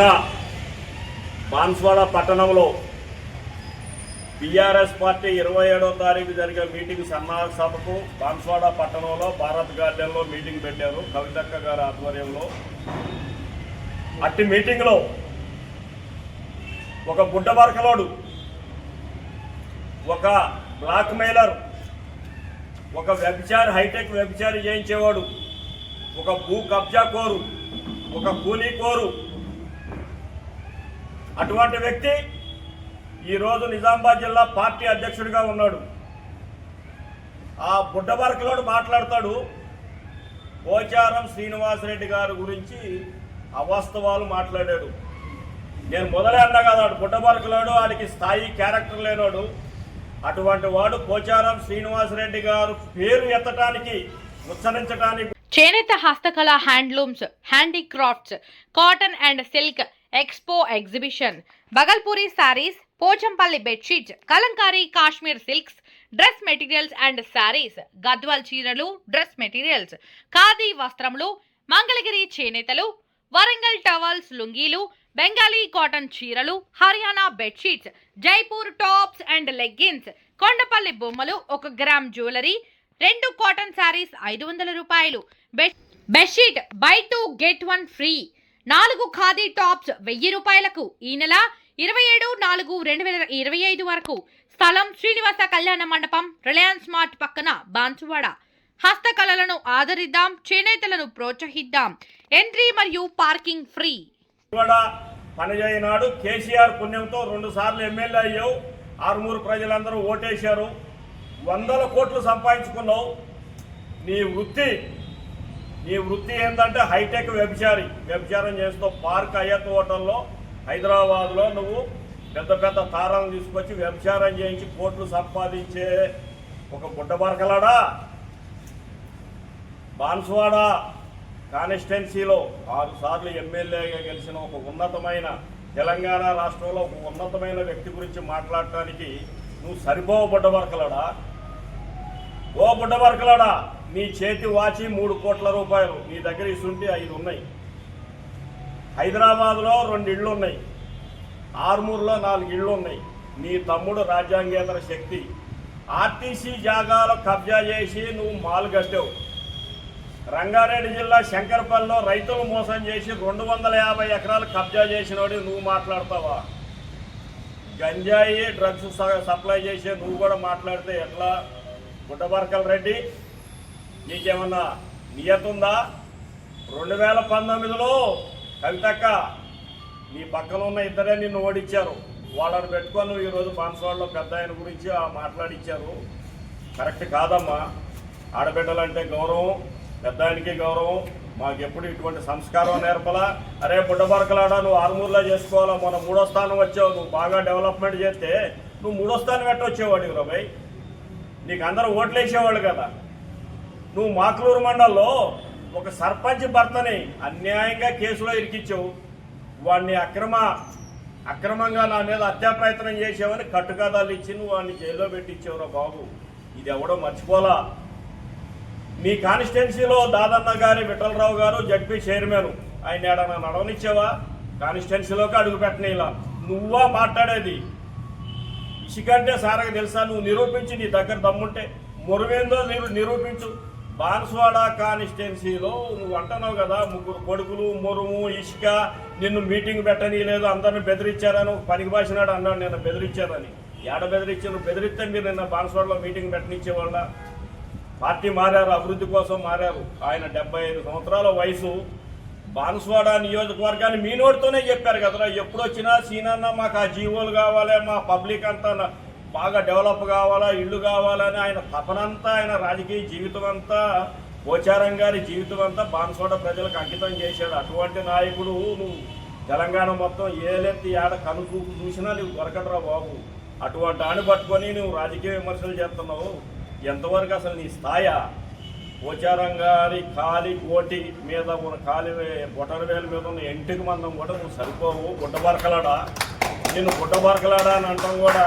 నిన్న బాన్స్వాడ పట్టణంలో BRS party ఇరవై ఏడో తారీఖు జరిగే మీటింగ్ సన్నాహక సభకు బాన్స్వాడ పట్టణంలో భారత్ గార్డెన్లో మీటింగ్ పెట్టారు కవితక్క గారి ఆధ్వర్యంలో. అట్టి మీటింగ్లో ఒక బుడ్డ బరకలోడు ఒక బ్లాక్ మెయిలర్ ఒక వ్యభిచారి హైటెక్ వ్యభిచారి చేయించేవాడు ఒక భూ కబ్జా కోరు ఒక కూలీ కోరు అటువంటి వ్యక్తి ఈరోజు నిజామాబాద్ జిల్లా పార్టీ అధ్యక్షుడిగా ఉన్నాడు. ఆ బుడ్డబరకలోడు మాట్లాడతాడు. పోచారం శ్రీనివాసరెడ్డి గారి గురించి అవాస్తవాలు మాట్లాడాడు. నేను మొదలే అన్నా కదా వాడు బుడ్డబరకలోడు వాడికి స్థాయి క్యారెక్టర్ లేనోడు. అటువంటి వాడు పోచారం శ్రీనివాసరెడ్డి గారు పేరు ఎత్తటానికి ఉచ్చరించడానికి చేనేత హస్తకళ handlooms handicrafts cotton and silk expo exhibition. Bhagalpuri saris Pochampally bedsheets Kalamkari Kashmir silks dress materials and saris Gadwal చీరలు డ్రెస్ మెటీరియల్స్ ఖాదీ వస్త్రములు మంగళగిరి చేనేతలు వరంగల్ టవల్స్ లుంగీలు బెంగాలీ కాటన్ చీరలు Haryana bedsheets Jaipur tops and leggings Kondapalli బొమ్మలు ఒక గ్రామ్ జ్యువెలరీ రెండు cotton saris ఐదు వందల రూపాయలు. Bed bedsheet buy two get one free. నాలుగు ఖాదీ టాప్స్ వెయ్యి రూపాయలకు ఈ నెల ఇరవై ఏడు నాలుగు రెండు వేల ఇరవై ఐదు వరకు స్థలం శ్రీనివాస కళ్యాణ మండపం రిలయన్స్ మార్ట్ పక్కన బాన్సువాడ. హస్తకళలను ఆదరిద్దాం చేనేతలను ప్రోత్సహిద్దాం. ఎంట్రీ మరియు పార్కింగ్ ఫ్రీ. పనిచేయనాడు కేసీఆర్ పుణ్యంతో రెండు సార్లు ఎమ్మెల్యే అయ్యావు. ఆరుమూరు ప్రజలందరూ ఓటేశారు. వందల కోట్లు సంపాదించుకున్నావు. నీ వృత్తి నీ వృత్తి ఏంటంటే హైటెక్ వ్యభిచారి. వ్యభిచారం చేస్తూ పార్క్ అయ్యత్ హోటల్లో హైదరాబాద్లో నువ్వు పెద్ద పెద్ద తారాలను తీసుకొచ్చి వ్యభిచారం చేయించి కోట్లు సంపాదించే ఒక బుడ్డ బరకలాడా? బాన్స్వాడ? కాన్స్టిట్యున్సీలో ఆరు సార్లు ఎమ్మెల్యేగా గెలిచిన ఒక ఉన్నతమైన తెలంగాణ రాష్ట్రంలో ఒక ఉన్నతమైన వ్యక్తి గురించి మాట్లాడటానికి నువ్వు సరిపోవ బుడ్డబరకలాడా ఓ బుడ్డబరకలాడా నీ చేతి వాచి మూడు కోట్ల రూపాయలు. మీ దగ్గర ఇసుంటే ఐదు ఉన్నాయి. హైదరాబాద్లో రెండు ఇళ్ళు ఉన్నాయి ఆర్మూర్లో నాలుగు ఇళ్ళు ఉన్నాయి నీ తమ్ముడు రాజ్యాంగేతర శక్తి. ఆర్టీసీ జాగాలో కబ్జా చేసి నువ్వు మాలు కట్టావు. రంగారెడ్డి జిల్లా శంకరపల్లిలో రైతులు మోసం చేసి రెండు వందల యాభై ఎకరాలు కబ్జా చేసినోడి నువ్వు మాట్లాడతావా? గంజాయి డ్రగ్స్ స- సప్లై చేసే నువ్వు కూడా మాట్లాడితే ఎట్లా? గుడ్డబర్కల్ రెడ్డి నీకేమన్నా నియత ఉందా? రెండు వేల పంతొమ్మిదిలో కవితక్క నీ పక్కన ఉన్న ఇద్దరే నిన్ను ఓడించారు. వాళ్ళని పెట్టుకొని నువ్వు ఈరోజు బాన్సవాడలో పెద్ద ఆయన గురించి ఆ మాట్లాడిచ్చారు. కరెక్ట్ కాదమ్మా. ఆడబిడ్డలంటే గౌరవం పెద్ద ఆయనకి గౌరవం. మాకు ఎప్పుడు ఇటువంటి సంస్కారం నేర్పలా? అరే బుడ్డబరకలాడా నువ్వు ఆరుమూరులో చేసుకోవాలా? మన మూడో స్థానం వచ్చావు. నువ్వు బాగా డెవలప్మెంట్ చేస్తే నువ్వు మూడో స్థానం పెట్టొచ్చేవాడు రబాయ్ నీకు అందరూ ఓట్లు వేసేవాళ్ళు కదా. నువ్వు మాకులూరు మండల్లో ఒక సర్పంచ్ భర్తని అన్యాయంగా కేసులో ఇరికిచ్చావు వాడిని అక్రమ అక్రమంగా నా మీద హత్యా ప్రయత్నం చేసావని కట్టుకథలు ఇచ్చి నువ్వు వాడిని జైల్లో పెట్టించావురా బాబు. ఇది ఎవడో మర్చిపోలా. మీ కాన్స్టిట్యున్సీలో దాదన్న గారి విఠలరావు గారు జడ్పీ చైర్మన్. ఆయన ఏడన్నా నడవనిచ్చావా? కాన్స్టిట్యున్సీలోకి అడుగు పెట్టనీలా. నువ్వా మాట్లాడేది? ఇసుకంటే సారగా తెలుసా? నువ్వు నిరూపించి నీ దగ్గర దమ్ముంటే. మురువేందో మీరు నిరూపించు. బాన్స్వాడ కాన్స్టిట్యున్సీలో నువ్వు అంటున్నావు కదా ముగ్గురు కొడుకులు మురుము ఇసుక నిన్ను మీటింగ్ పెట్టని లేదు అందరిని బెదిరించారని పనికి భాషనాడు అన్నాడు నేను బెదిరించారని. ఏడ బెదిరించారు? బెదిరిస్తే మీరు నిన్న బాన్స్వాడలో మీటింగ్ పెట్టనిచ్చేవాళ్ళ? పార్టీ మారారు అభివృద్ధి కోసం మారారు. ఆయన డెబ్బై ఐదు సంవత్సరాల వయసు. బాన్స్వాడ నియోజకవర్గాన్ని మీ నోటితోనే చెప్పారు కదరా. ఎప్పుడు వచ్చినా సీనన్న మాకు ఆ జీవోలు కావాలి మా పబ్లిక్ అంతా బాగా డెవలప్ కావాలా ఇల్లు కావాలని ఆయన తపనంతా ఆయన రాజకీయ జీవితం అంతా పోచారం గారి జీవితం అంతా బాన్సోడ ప్రజలకు అంకితం చేశాడు. అటువంటి నాయకుడు నువ్వు తెలంగాణ మొత్తం ఏలెత్తి ఏడ కనుచూపు చూసినా నువ్వు దొరకడరా బాబు. అటువంటి ఆడు పట్టుకొని నువ్వు రాజకీయ విమర్శలు చేస్తున్నావు. ఎంతవరకు అసలు నీ స్థాయా? పోచారం గారి కాలి కోటి మీద ఉన్న కాలి బొటరవేల మీద ఉన్న ఎంటికి మందం కూడా నువ్వు సరిపోవు. గుడ్డబరకలాడా. నేను గుడ్డబరకలాడా అని అంటాం కూడా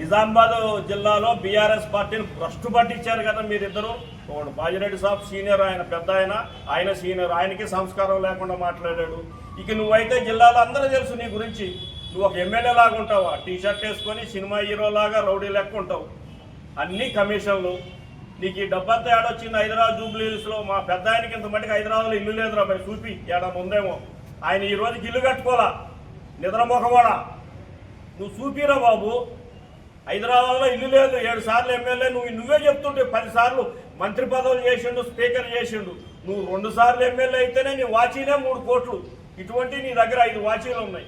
నిజామాబాద్ జిల్లాలో బీఆర్ఎస్ పార్టీని భ్రష్టు పట్టించారు కదా మీరిద్దరు. ఒకడు బాజిరెడ్డి సాబ్ సీనియర్ ఆయన పెద్ద ఆయన. ఆయన సీనియర్ ఆయనకి సంస్కారం లేకుండా మాట్లాడాడు. ఇక నువ్వైతే జిల్లాలో అందరూ తెలుసు నీ గురించి. నువ్వు ఒక ఎమ్మెల్యే లాగా ఉంటావా టీ షర్ట్ వేసుకొని సినిమా హీరో లాగా రౌడీ లెక్క ఉంటావు. అన్ని కమిషన్లు. నీకు ఈ డబ్బంతా ఏడొచ్చింది హైదరాబాద్ జూబ్లీ మా పెద్ద ఆయనకి ఇంత మటుకు హైదరాబాద్లో ఇల్లు లేదురా మరి చూపి. ఏడా ముందేమో. ఆయన ఈ రోజుకి ఇల్లు కట్టుకోలా నిద్రమొఖవాడా నువ్వు చూపిరా బాబు. హైదరాబాద్లో ఇల్లు లేదు ఏడు సార్లు ఎమ్మెల్యే నువ్వు నువ్వే చెప్తుంటే పది సార్లు మంత్రి పదవులు చేసిండు స్పీకర్ చేసిండు. నువ్వు రెండు సార్లు ఎమ్మెల్యే అయితేనే నీ వాచీనే మూడు కోట్లు. ఇటువంటి నీ దగ్గర ఐదు వాచీలు ఉన్నాయి.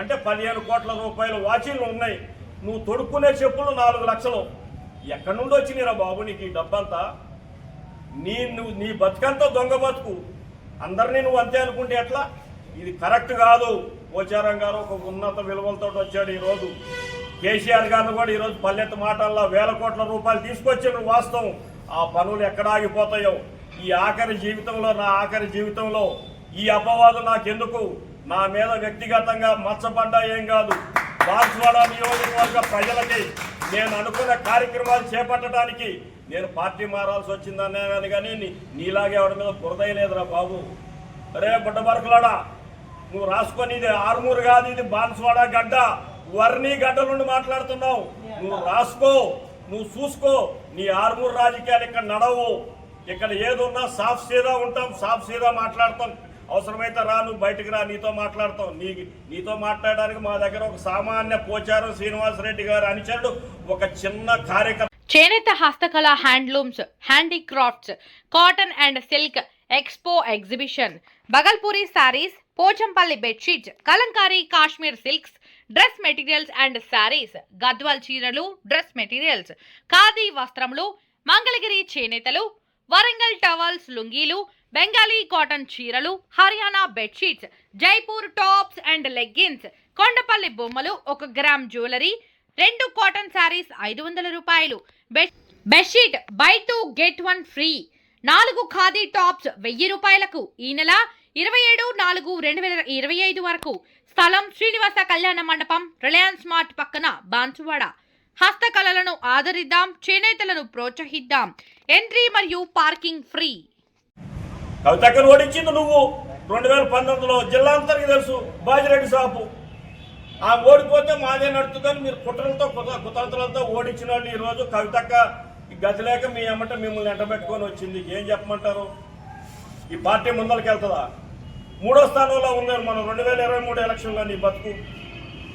అంటే పదిహేను కోట్ల రూపాయల వాచీలు ఉన్నాయి. నువ్వు తొడుక్కునే చెప్పులు నాలుగు లక్షలు. ఎక్కడి నుండి వచ్చినాయిరా బాబు నీకు ఈ డబ్బంతా? నీ నువ్వు నీ బతుకంతా దొంగ బతుకు. అందరినీ నువ్వు అంతే అనుకుంటే ఎట్లా? ఇది కరెక్ట్ కాదు. పోచారం గారు ఒక ఉన్నత విలువలతో వచ్చాడు ఈరోజు. కేసీఆర్ గారిని కూడా ఈరోజు పల్లెత్తు మాటల్లో వేల కోట్ల రూపాయలు తీసుకొచ్చిన వాస్తవం. ఆ పనులు ఎక్కడ ఆగిపోతాయో? ఈ ఆఖరి జీవితంలో నా ఆఖరి జీవితంలో ఈ అపవాదు నాకెందుకు? నా మీద వ్యక్తిగతంగా మచ్చబడ్డా ఏం కాదు. బాన్స్వాడ నియోజకవర్గ ప్రజలకి నేను అనుకున్న కార్యక్రమాలు చేపట్టడానికి నేను పార్టీ మారాల్సి వచ్చిందనే కానీ కానీ నీలాగే ఎవరి మీద బురదయలేదురా బాబు. రే బుడ్డ బరకులాడా నువ్వు రాసుకొని ఇది ఆరుమూరు కాదు ఇది బాన్స్వాడ గడ్డ. వర్ణి గడ్డ నుండి మాట్లాడుతున్నావు. నువ్వు రాసుకో నువ్వు చూసుకో నీ ఆరుమూరు రాజకీయాలు ఇక్కడ నడవు. ఇక్కడ ఏదున్నా సాఫ్ సీదా ఉంటాం సాఫ్ సీదా మాట్లాడతాం. అవసరమైతే రా నువ్వు బయటకు రా నీతో మాట్లాడతాం. నీ నీతో మాట్లాడడానికి మా దగ్గర ఒక సామాన్య పోచారం శ్రీనివాసరెడ్డి గారు అనుచరుడు ఒక చిన్న కార్యకర్త. చేనేత హస్తకళ handlooms handicrafts cotton and silk expo exhibition Bhagalpuri saris Pochampally bedsheets Kalamkari Kashmir silks dress materials and saris Gadwal చీరలు డ్రెస్ మెటీరియల్స్ ఖాదీ వస్త్రములు మంగళగిరి చేనేతలు వరంగల్ టవల్స్ లుంగీలు బెంగాలీ కాటన్ చీరలు Haryana bedsheets Jaipur tops and leggings Kondapalli బొమ్మలు ఒక గ్రామ్ జ్యువెలరీ రెండు cotton saris ఐదు వందల రూపాయలు. Bed bedsheet buy two get one free. నాలుగు ఖాదీ టాప్స్ వెయ్యి రూపాయలకు. ఈ నెల ఇరవై ఏడు నాలుగు రెండు వేల ఇరవై ఐదు వరకు. స్థలం శ్రీనివాస కళ్యాణ మండపం రిలయన్స్ మార్ట్ పక్కన బాన్సువాడ. హస్తకళలను ఆదరిద్దాం చేనేతలను ప్రోత్సహిద్దాం. ఎంట్రీ మరియు పార్కింగ్ ఫ్రీ. కవితక్కను ఓడించింది నువ్వు. రెండు వేల పంతొమ్మిదిలో జిల్లా అంతరికి తెలుసు బాజిరెడ్డి సాపు ఆ ఓడిపోతే మాదే నడుతుందని మీరు కుట్రలతో కుత కుతంత్రాలతో ఓడించిన వాళ్ళు ఈరోజు కవితక్క. ఈ గతి లేక మీ అమ్మట మిమ్మల్ని ఎంటబెట్టుకొని వచ్చింది. ఏం చెప్పమంటారు? ఈ పార్టీ ముందరికి వెళ్తుందా మూడో స్థానంలో ఉన్నారు మనం రెండు వేల ఇరవై మూడు ఎలక్షన్లో నీ బతుకు.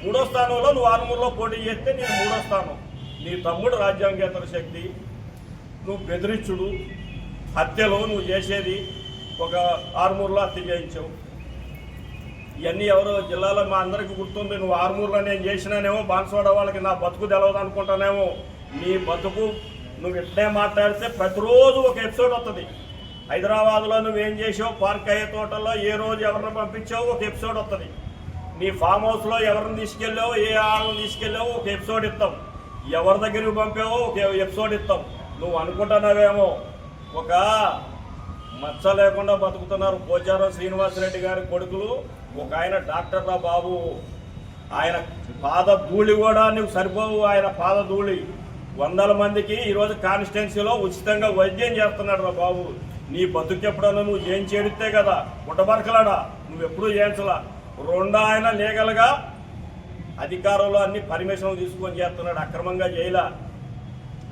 మూడో స్థానంలో నువ్వు ఆరుమూరులో పోటీ చేస్తే నేను మూడో స్థానం. నీ తమ్ముడు రాజ్యాంగేతర శక్తి నువ్వు బెదిరించుడు హత్యలో నువ్వు చేసేది ఒక ఆరుమూరులో హత్య చేయించావు. ఇవన్నీ ఎవరో జిల్లాలో మా అందరికీ గుర్తుంది. నువ్వు ఆరుమూరులో నేను చేసినానేమో బాన్సువాడ వాళ్ళకి నా బతుకు తెలవదు అనుకుంటానేమో. నీ బతుకు నువ్వు ఇట్లే మాట్లాడితే ప్రతిరోజు ఒక ఎపిసోడ్ వస్తుంది హైదరాబాద్లో నువ్వేం చేసావు పార్క్ అయ్యే తోటల్లో ఏ రోజు ఎవరిని పంపించావు? ఒక ఎపిసోడ్ వస్తుంది నీ ఫామ్ హౌస్లో ఎవరిని తీసుకెళ్ళావు? ఏ ఆళ్ళని తీసుకెళ్ళావు? ఒక ఎపిసోడ్ ఇస్తాం ఎవరి దగ్గరికి పంపావో? ఒక ఎపిసోడ్ ఇస్తాం నువ్వు అనుకుంటున్నావేమో? ఒక మచ్చ లేకుండా బతుకుతున్నారు పోచారం శ్రీనివాసరెడ్డి గారి కొడుకులు. ఒక ఆయన డాక్టర్ రా బాబు. ఆయన పాద ధూళి కూడా నువ్వు సరిపోవు. ఆయన పాద ధూళి. వందల మందికి ఈరోజు కాన్స్టిట్యున్సీలో ఉచితంగా వైద్యం చేస్తున్నాడు రా బాబు. నీ బతుకు ఎప్పుడన్నా నువ్వు ఏం చేరితే కదా? గుట్టబరకలాడా నువ్వు ఎప్పుడూ చేయించలా రెండో ఆయన లీగల్గా అధికారంలో అన్ని పర్మిషన్లు తీసుకొని చేస్తున్నాడు అక్రమంగా చేయలా.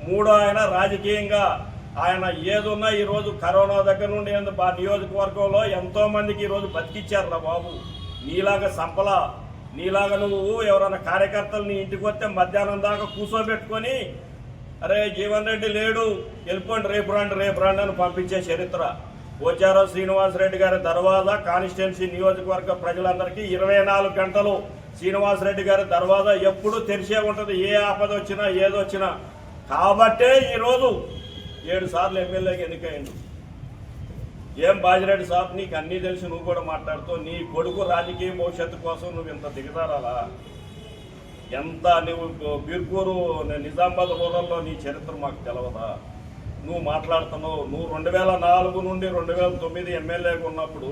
మూడో ఆయన రాజకీయంగా ఆయన ఏదున్నా ఈరోజు కరోనా దగ్గర నుండి ఏంది నియోజకవర్గంలో ఎంతోమందికి ఈరోజు బతికిచ్చారురా బాబు. నీలాగా సంపల నీలాగా నువ్వు ఎవరైనా కార్యకర్తలు నీ ఇంటికి వస్తే మధ్యాహ్నం దాకా కూర్చోబెట్టుకొని అరే జీవన్ రెడ్డి లేడు. వెళ్ళిపోండి రేపు రాండి రేపు రాండి అని పంపించే చరిత్ర. పోచారం శ్రీనివాసరెడ్డి గారి దర్వాజా కాన్స్టిట్యున్సీ నియోజకవర్గ ప్రజలందరికీ ఇరవై నాలుగు గంటలు శ్రీనివాసరెడ్డి గారి దర్వాజా ఎప్పుడూ తెరిచే ఉంటుంది ఏ ఆపద వచ్చినా ఏదొచ్చినా కాబట్టే ఈరోజు ఏడు సార్లు ఎమ్మెల్యేకి ఎన్నికైండు. ఏం బాజిరెడ్డి సాబ్ నీకు అన్నీ తెలిసి నువ్వు కూడా మాట్లాడుతూ నీ కొడుకు రాజకీయ భవిష్యత్తు కోసం నువ్వు ఇంత దిగజారాలా? ఎంత నువ్వు బీర్కూరు నిజామాబాద్ రూరల్లో నీ చరిత్ర మాకు తెలవదా? నువ్వు మాట్లాడుతున్నావు నువ్వు రెండు వేల నాలుగు నుండి రెండు వేల తొమ్మిది ఎమ్మెల్యేగా ఉన్నప్పుడు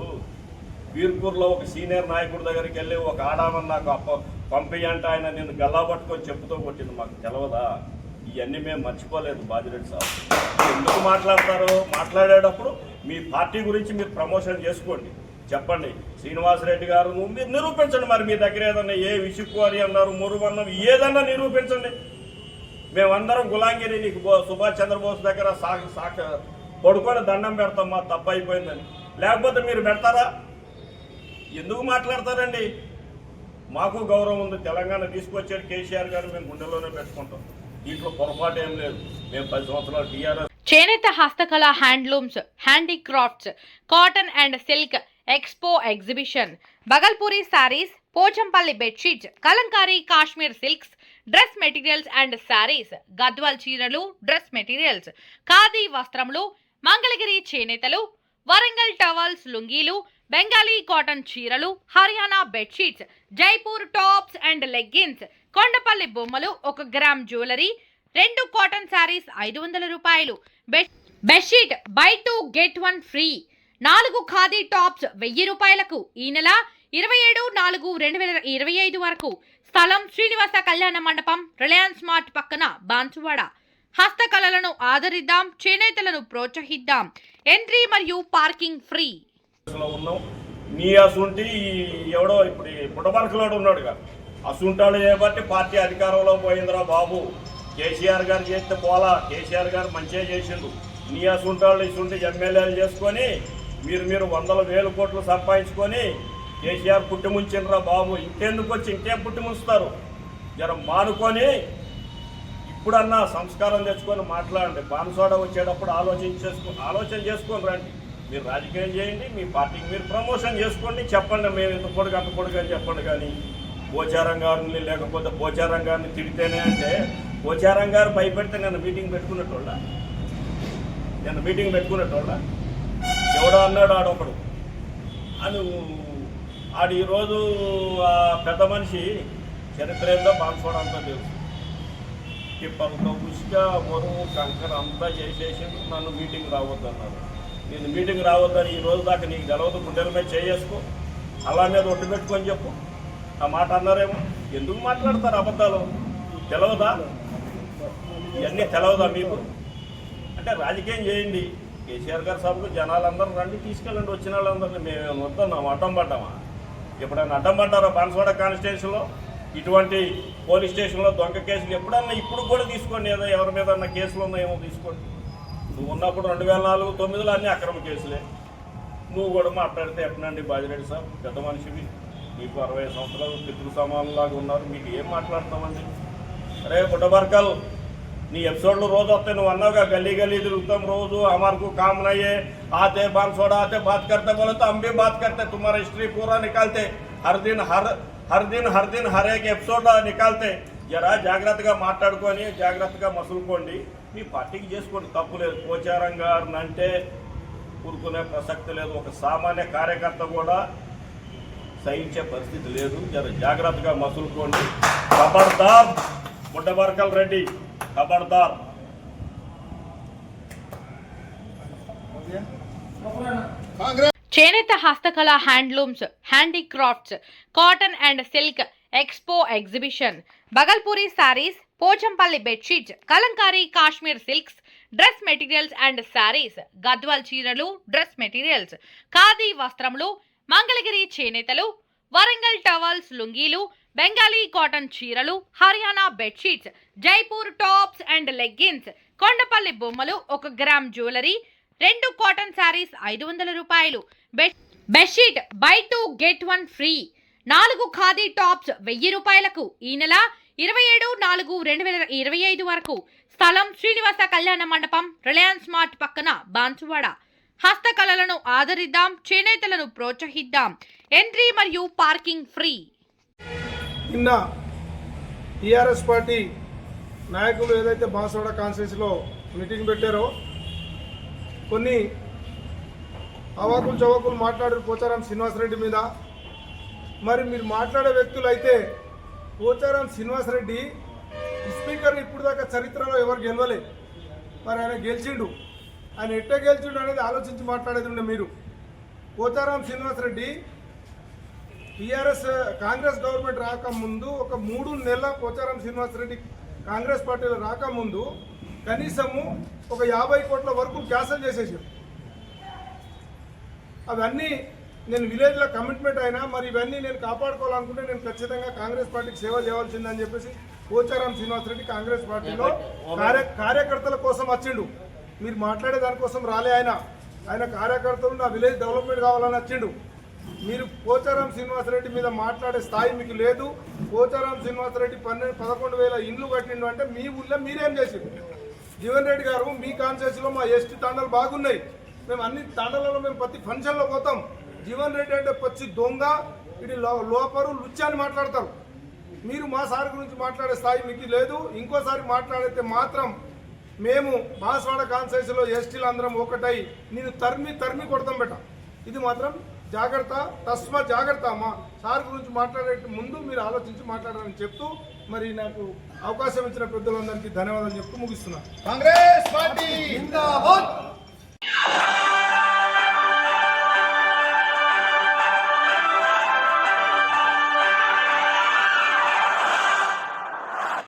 బీర్పూర్లో ఒక సీనియర్ నాయకుడి దగ్గరికి వెళ్ళి ఒక ఆడామని నాకు అప్ప పంపియంటే ఆయన నేను గల్లా పట్టుకొని చెప్పుతో కొట్టింది మాకు తెలవదా? ఇవన్నీ మేము మర్చిపోలేదు బాజిరెడ్డి సార్ ఎందుకు మాట్లాడతారు మాట్లాడేటప్పుడు మీ పార్టీ గురించి మీరు ప్రమోషన్ చేసుకోండి. చెప్పండి. శ్రీనివాసరెడ్డి గారు మీరు నిరూపించండి మరి మీ దగ్గర ఏదన్నా ఏ విసుక్కు అని అన్నారు మురుగు ఏదన్నా నిరూపించండి. మేమందరం గులాంగిరి నీకు సుభాష్ చంద్రబోస్ దగ్గర సాక సాక పడుకొని దండం పెడతాం మా తప్పు అయిపోయిందని. లేకపోతే మీరు పెడతారా? ఎందుకు మాట్లాడతారండి? మాకు గౌరవం ఉంది. తెలంగాణ తీసుకొచ్చాడు కేసీఆర్ గారు మేము గుండెల్లోనే పెట్టుకుంటాం. దీంట్లో పొరపాటు ఏం లేదు. మేము పది సంవత్సరాలు టీఆర్ఎస్ చేనేత హస్తకళ handlooms handicrafts cotton and silk expo exhibition. Bhagalpuri saris Pochampally bedsheets Kalamkari Kashmir silks dress materials and saris Gadwal చీరలు డ్రెస్ మెటీరియల్స్ ఖాదీ వస్త్రములు మంగళగిరి చేనేతలు వరంగల్ టవల్స్ లుంగీలు బెంగాలీ కాటన్ చీరలు Haryana bedsheets Jaipur tops and leggings Kondapalli బొమ్మలు ఒక gram jewellery రెండు cotton saris ఐదు వందల రూపాయలు. Bed bedsheet buy two get one free. నాలుగు ఖాదీ టాప్స్ వెయ్యి రూపాయలకు ఈ నెల ఇరవై ఏడు నాలుగు రెండు వేల ఇరవై ఐదు వరకు స్థలం శ్రీనివాస కళ్యాణ మండపం రిలయన్స్ మార్ట్ పక్కన బాన్సువాడ. హస్తకళలను ఆదరిద్దాం చేనేతలను ప్రోత్సహిద్దాం. ఎంట్రీ మరియు పార్కింగ్ ఫ్రీ. నీ అసుంటి ఎవడో ఇప్పుడు ఈ పుట్టబరకలోడు ఉన్నాడుగా అసుంటాడు చేయబట్టి పార్టీ అధికారంలో పోయిందిరా బాబు. కేసీఆర్ గారు చేస్తే పోలా. కేసీఆర్ గారు మంచిగా చేసిండు. నీ అసుంటాళ్ళు ఇసుంటి ఎమ్మెల్యేలు చేసుకొని మీరు మీరు వందల వేల కోట్లు సంపాదించుకొని కేసీఆర్ పుట్టిముంచినరా బాబు. ఇంకెందుకు వచ్చి ఇంకేం పుట్టి ముంచుతారు? జర మానుకొని ఇప్పుడన్నా సంస్కారం తెచ్చుకొని మాట్లాడండి. బాన్సోడ వచ్చేటప్పుడు ఆలోచన చేసుకో ఆలోచన చేసుకొని రండి. మీరు రాజకీయం చేయండి మీ పార్టీకి మీరు ప్రమోషన్ చేసుకోండి చెప్పండి. మేము ఇంత పొడుగు అంత పొడుగు అని చెప్పండి కానీ పోచారం గారిని లేకపోతే పోచారం గారిని తిడితేనే అంటే పోచారం గారు భయపెడితే నేను మీటింగ్ పెట్టుకున్నట్టు నేను మీటింగ్ పెట్టుకున్నట్టు ఎవడో అన్నాడు ఆడొకడు అని ఆడు ఈరోజు ఆ పెద్ద మనిషి చరిత్ర ఏందో అంతా తెలుసు. టిప్పర్తో ఉసిక మొరువు కంకర అంతా చేసేసి నన్ను మీటింగ్ రావద్దన్నారు నేను మీటింగ్ రావద్దని ఈ రోజు దాకా నీకు తెలవదు గుండెల మీద చేసుకో అలా మీద ఒట్టు పెట్టుకొని చెప్పు. ఆ మాట అన్నారేమో? ఎందుకు మాట్లాడతారు అబద్ధాలు? తెలవదా? ఇవన్నీ తెలవదా మీకు? అంటే రాజకీయం చేయండి. కేసీఆర్ గారి సభకు జనాలందరూ రండి తీసుకెళ్ళండి వచ్చిన వాళ్ళందరినీ మేము వద్దన్నాం అడ్డం పడ్డామా? ఎప్పుడైనా అడ్డం పడ్డారా బాన్స్వాడ కాన్స్టిట్యూషన్లో ఇటువంటి పోలీస్ స్టేషన్లో దొంగ కేసులు ఎప్పుడన్నా ఇప్పుడు కూడా తీసుకోండి ఏదో ఎవరి మీద కేసులు ఉన్నాయేమో తీసుకోండి. నువ్వు ఉన్నప్పుడు రెండు వేల నాలుగు తొమ్మిదిలో అన్ని అక్రమ కేసులే. నువ్వు కూడా మాట్లాడితే ఎప్పుడండి బాజిరెడ్డి సార్ పెద్ద మనిషివి. మీకు అరవై సంవత్సరాలు పితృ సమానంలాగా ఉన్నారు మీకు ఏం మాట్లాడతామండి? అరే బుడ్డబర్కల్ నీ ఎపిసోడ్లు రోజు వస్తాయి నువ్వు అన్నావుగా గల్లీ గల్లీ తిరుగుతాం రోజు हमारे काम नहीं है आते बाल छोड़ा आते बात करते बोले तो हम भी बात करते तुम्हारा हिस्ट्री पूरा निकालते हर दिन हर हर दिन हर दिन हर एक ఎపిసోడ్ నికాల్తే జరా జాగ్రత్తగా మాట్లాడుకొని జాగ్రత్తగా మసులుకోండి మీ పార్టీకి చేసుకోండి తప్పు లేదు పోచారం గారిని అంటే ఊరుకునే ప్రసక్తి లేదు ఒక సామాన్య కార్యకర్త కూడా సహించే పరిస్థితి లేదు జర జాగ్రత్తగా మసులుకోండి ఖబర్దార్ బుడ్డబర్కల్ రెడ్డి खबरदार। చేనేత హస్తకళ handlooms handicrafts cotton and silk expo exhibition Bhagalpuri saris Pochampally bedsheets Kalamkari Kashmir silks dress materials and saris Gadwal చీరలు డ్రెస్ మెటీరియల్స్ ఖాదీ వస్త్రములు మంగళగిరి చేనేతలు వరంగల్ టవల్స్ లుంగీలు బెంగాలీ కాటన్ చీరలు Haryana bedsheets Jaipur tops and leggings Kondapalli బొమ్మలు ఒక గ్రామ్ జ్యువెలరీ రెండు cotton saris ఐదు వందల రూపాయలు. Bed bedsheet buy two get one free. నాలుగు ఖాదీ టాప్స్ వెయ్యి రూపాయలకు. ఈ నెల ఇరవై ఏడు నాలుగు రెండు వేల ఇరవై ఐదు వరకు. స్థలం శ్రీనివాస కళ్యాణ మండపం రిలయన్స్ మార్ట్ పక్కన బాన్సువాడ. హస్తకళలను ఆదరిద్దాం చేనేతలను ప్రోత్సహిద్దాం. ఎంట్రీ మరియు పార్కింగ్ ఫ్రీ. నిన్న టీఆర్ఎస్ పార్టీ నాయకులు ఏదైతే బాన్సవాడ కాన్స్టిట్యూన్సీలో మీటింగ్ పెట్టారో కొన్ని అవాకులు చవాకులు మాట్లాడారు పోచారం శ్రీనివాసరెడ్డి మీద. మరి మీరు మాట్లాడే వ్యక్తులు అయితే పోచారం శ్రీనివాసరెడ్డి స్పీకర్ ఇప్పుడు దాకా చరిత్రలో ఎవరు గెలవలే. మరి ఆయన గెలిచిండు. ఆయన ఎట్ట గెలిచిండు అనేది ఆలోచించి మాట్లాడేది ఉండే మీరు. పోచారాం శ్రీనివాసరెడ్డి టీఆర్ఎస్ కాంగ్రెస్ గవర్నమెంట్ రాకముందు ఒక మూడు నెలల పోచారం శ్రీనివాసరెడ్డి కాంగ్రెస్ పార్టీలో రాకముందు కనీసము ఒక యాభై కోట్ల వరకు క్యాన్సల్ చేసేసారు. అవన్నీ నేను విలేజ్లో కమిట్మెంట్ అయినా మరి ఇవన్నీ నేను కాపాడుకోవాలనుకుంటే నేను ఖచ్చితంగా కాంగ్రెస్ పార్టీకి సేవ చేయవలసిందని చెప్పేసి పోచారం శ్రీనివాసరెడ్డి కాంగ్రెస్ పార్టీలో కార్య కార్యకర్తల కోసం వచ్చిండు. మీరు మాట్లాడే దానికోసం రాలే ఆయన. ఆయన కార్యకర్తలు నా విలేజ్ డెవలప్మెంట్ కావాలని వచ్చిండు. మీరు పోచారం శ్రీనివాసరెడ్డి మీద మాట్లాడే స్థాయి మీకు లేదు. పోచారం శ్రీనివాసరెడ్డి పన్నెండు పదకొండు వేల ఇండ్లు కట్టిండు అంటే మీ ఊళ్ళో మీరేం చేసిండు జీవన్ రెడ్డి గారు మీ కాన్స్టిట్యూన్సీలో మా ఎస్టీ తాండాలు బాగున్నాయి. మేము అన్ని తాండాలలో మేము ప్రతి ఫంక్షన్లో పోతాం. జీవన్ రెడ్డి అంటే పచ్చి దొంగ ఇది లో- లోపరు లుచ్చాన్ని అని మాట్లాడతారు. మీరు మా సార్ గురించి మాట్లాడే స్థాయి మీకు లేదు. ఇంకోసారి మాట్లాడితే మాత్రం మేము బాన్స్వాడ కాన్సెస్లో ఎస్టీలు అందరం ఒకటై నేను తరిమి తరిమి కొడతాం బెట. ఇది మాత్రం జాగ్రత్త తస్మ జాగ్రత్త అమ్మ. సార్ గురించి మాట్లాడే ముందు మీరు ఆలోచించి మాట్లాడాలని చెప్తూ మరి నాకు అవకాశం ఇచ్చిన పెద్దలందరికీ ధన్యవాదాలు చెప్తూ ముగిస్తున్నాను కాంగ్రెస్ పార్టీ